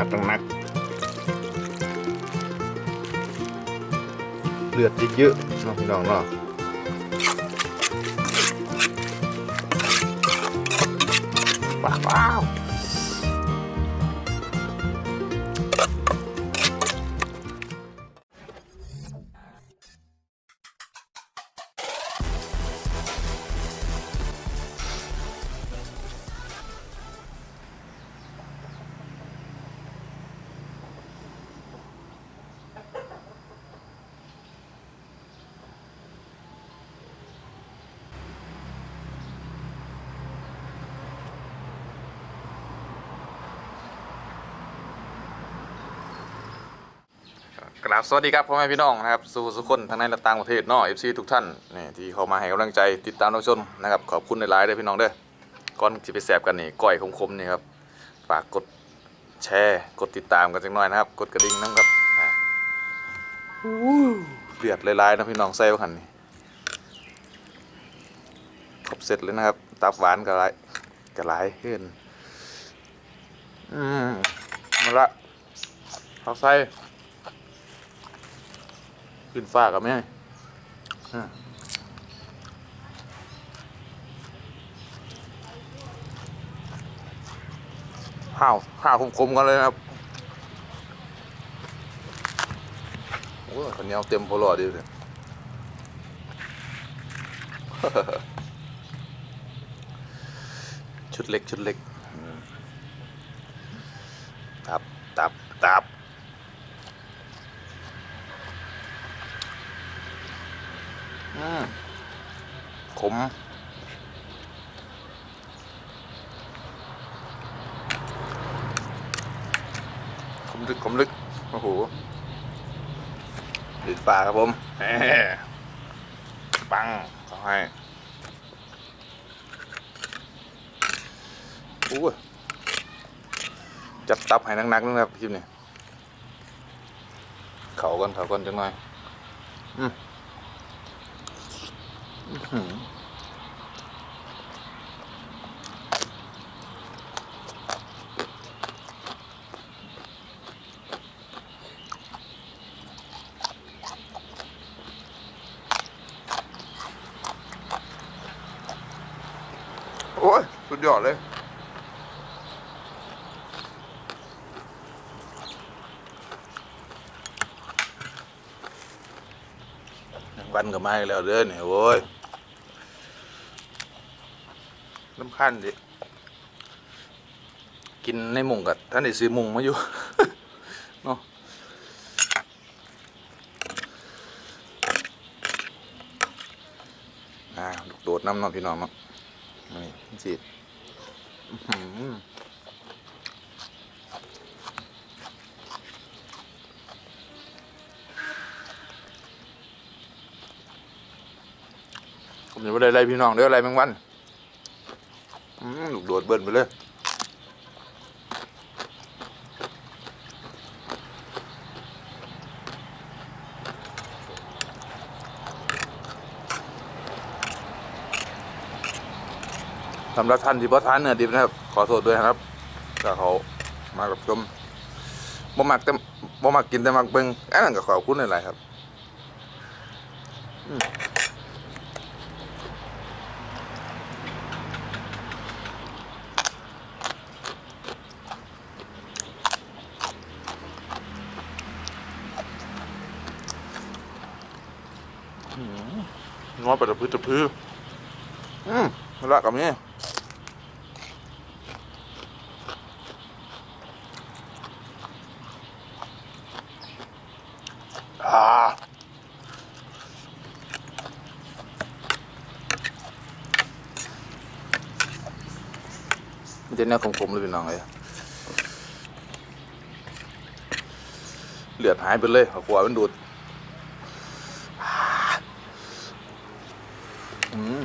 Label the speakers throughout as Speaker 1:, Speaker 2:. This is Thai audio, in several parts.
Speaker 1: จัดหนัก เลือดเยอะๆเนาะพี่น้องเนาะว้าว ว้าวกราบสวัสดีครับพ่อแม่พี่น้องนะครับสู่สุกคนทั้งในและต่างประเทศเนาะ FC ทุกท่านนี่ที่เข้ามาให้กำลังใจติดตามรับชมนะครับขอบคุณในไลน์ด้วยพี่น้องเด้อก่อนจะไปแสบกันนี่ก้อยคมๆนี่ครับฝากกดแชร์กดติดตามกันจังหน่อยนะครับ กดกระดิ่งนะครับอ่าหูเดือดลายๆนะพี่น้องใส่ขันนี่ครบเสร็จเลยนะครับตับหวานกระไรกระไรขึ้นอืมมาละเอาใส่ ขึ้นฟ้ากับแม่อะห้าวห้าวคมๆกันเลยนะครับโอ้ยคนนี้เอาเต็มพอหลอดดีเลยชุดเล็ก ชุดเล็กอืมตับ ตับ ตับ อืม ขมขมลึกขมลึก โอ้โหดิดปาครับผมปังเขาให้โอ้ยจัดตับให้นักๆนะครับคลิปนี้เขาก่อนเขาก่อนจังหน่อย อืม โอ้ย สุดยอดเลยวันกับไม้แล้วเด้อเนี่ยโว้ย ลำคันดิกินในมุงกับท่านได้ซื้อมุงมาอยู่เนาะอ่าลูกโดดน้ำเนาะพี่น้องเนาะนี่สิงผมจะไม่ได้ไรพี่น้องเด้ออะไรแมงวันอ ลูกโดดเบิ้ลไปเลยสำหรับท่านที่พ่ทานเนื้อดิบนะครับ ขอโทษด้วยนะครับถ้าเขามากับชมบ่มักแต่บ่มักกินแต่มักเบิ่งอันนั้นก็ขอบคุณหลายๆครับ นัวไปตะพื้นตะพื้นอืมละกับนี้อ่ามันจะแนวคมๆเลยพี่น้องเลยเลือดหายไปเลยขวามันดูด อืม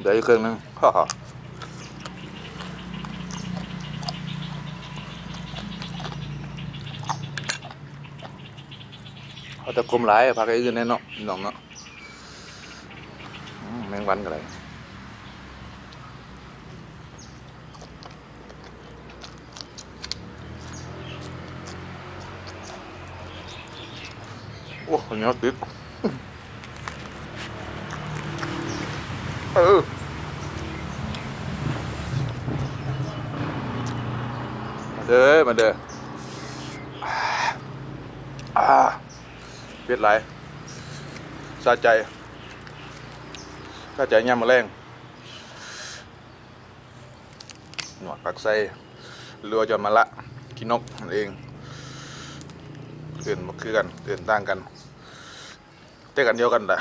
Speaker 1: เดี๋ยวอีกครื่องนึงฮ่า เขาจะกลมหลายพักไอ้อื่นแน่เนาะน้องเนาะอืมแมงวันกันเลยโอ้คนเหนียวติดเออมาเด้อมาเด้ออ่า เผ็ดไหลายสะใจสะใจย่ำมาแรงหนวดปักไส้เรือจนมาละกินนกนั่นเองเอื่นมาคือกันเอื่นต่างกันแต่กันเดียวกันแหละ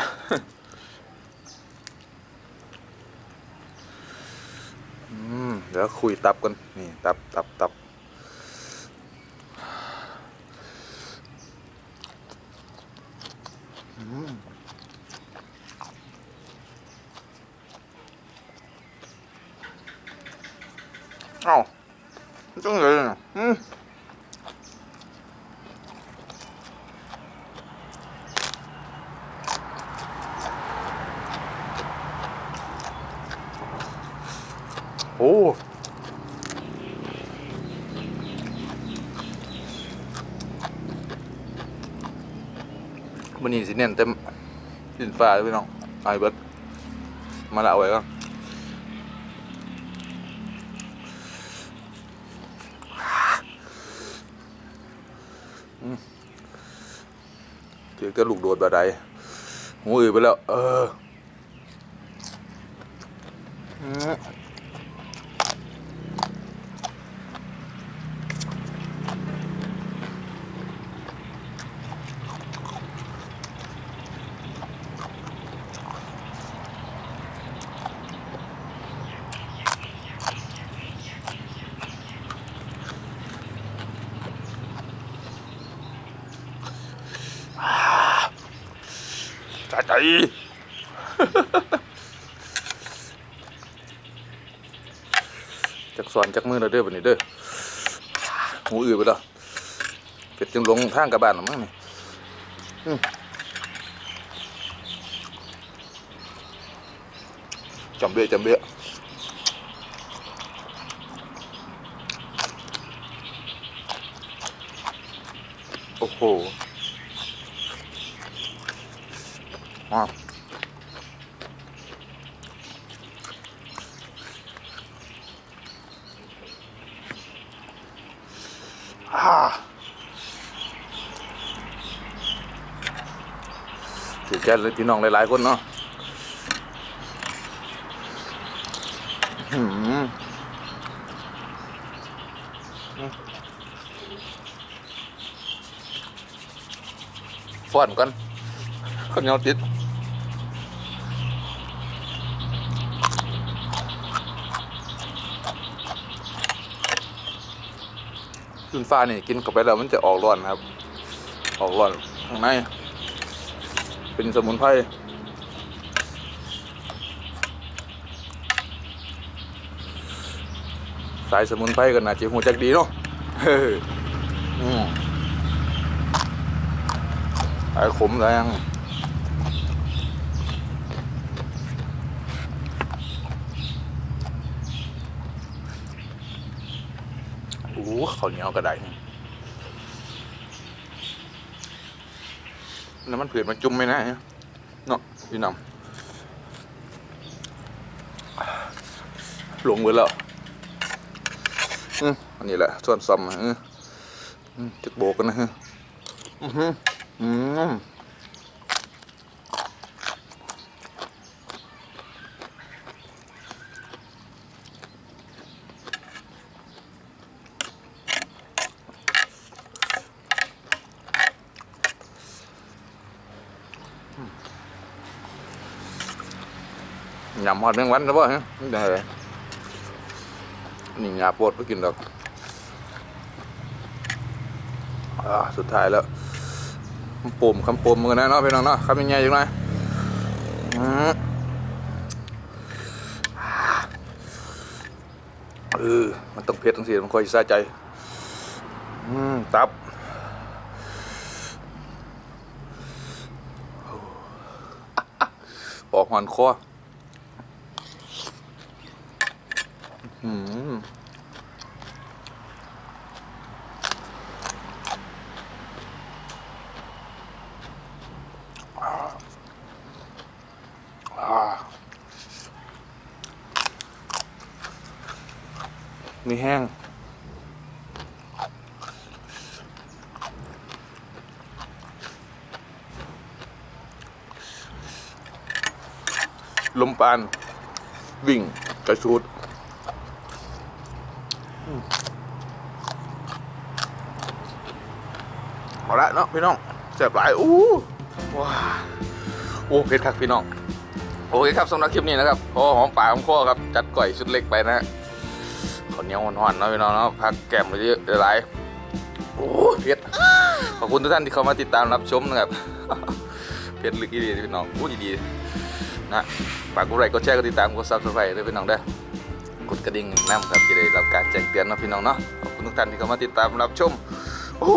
Speaker 1: อืมเดี๋ยวคุยตับกันนี่ ตับตับตับ เอ้าจังเลยน่ะอืมโอ้มันนี่สิเน้นเต็ มดินฟ้าเลยพี่น้องไอ้เบิดมาละเอาไว้ก่อนอืมเจอแต่ลูกโดดบาดใดหูอือไปแล้ว เออ อืมสะใจจักสอนจักมือเราเด้อบันนี้เด้อหูอือไปแล้วเป็ดจึงลงทางกระบานหรือมั้งนี่อืมจำเบี้ยจำเบี้ยโอ้โหอะอ่า ถือแก้เลยพี่น้องหลาย ๆ คนเนาะหือฟ้อนกันคนเหนียวติด ขึ้นฟ้านี่กินเข้าไปแล้วมันจะออกร้อนครับ ออกร้อนข้างในเป็นสมุนไพรสายสมุนไพรกันนะจีหูจักดีเนาะเฮ้ยอืมสายขมแรง อ้ข้าวเหนียวกระไดน้ำมันเผือดมาจุ่มไหมนะเนาะพี่น้ำหลงไปแล้วอืมอันนี้แหละส่วนซ้ำอืมจะโบกกันนะฮะอือหืออืม ยำหอดแมงวันนะบ่ฮะนี่ได้นี่ยาปวดไปกินดอกอสุดท้ายแล้วคำปุ่มคำปุ่มมือนะเนาะพี่น้องเนาะคำยังไงอยู่ไหนเออมันต้องเผ็ดต้องสีมันค่อยสะใจอืมตับออกหันคอ มีแห้ง ลมปาน วิ่ง กระชูดอืมเอาละเนาะพี่น้องแซ่บหลายอู้ว้าโอ้เผ็ดคักพี่น้อง โอเคครับสำหรับคลิปนี้นะครับพอหอมปากหอมคอครับ จัดก่อยชุดเล็กไปนะฮะ ข้าวเหนียวหวานๆเนาะพี่น้องเนาะพักแก้มไปเยอะหลายโอ้เผ็ดขอบคุณทุกท่านที่เข้ามาติดตามรับชมนะครับเผ็ดลึกดีพี่น้องอู้ดีๆนะฝากกดไลค์กดแชร์กดติดตามกดซับสไครต์ด้วยพี่น้องเด้อกดกระดิ่งน้ำครับจะได้รับการแจ้งเตือนนะพี่น้องเนาะขอบคุณทุกท่านที่เข้ามาติดตามรับชมโอ้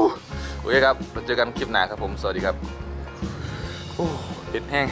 Speaker 1: โอเคครับเราเจอกันคลิปหน้าครับผมสวัสดีครับโอ้เผ็ดแห้ง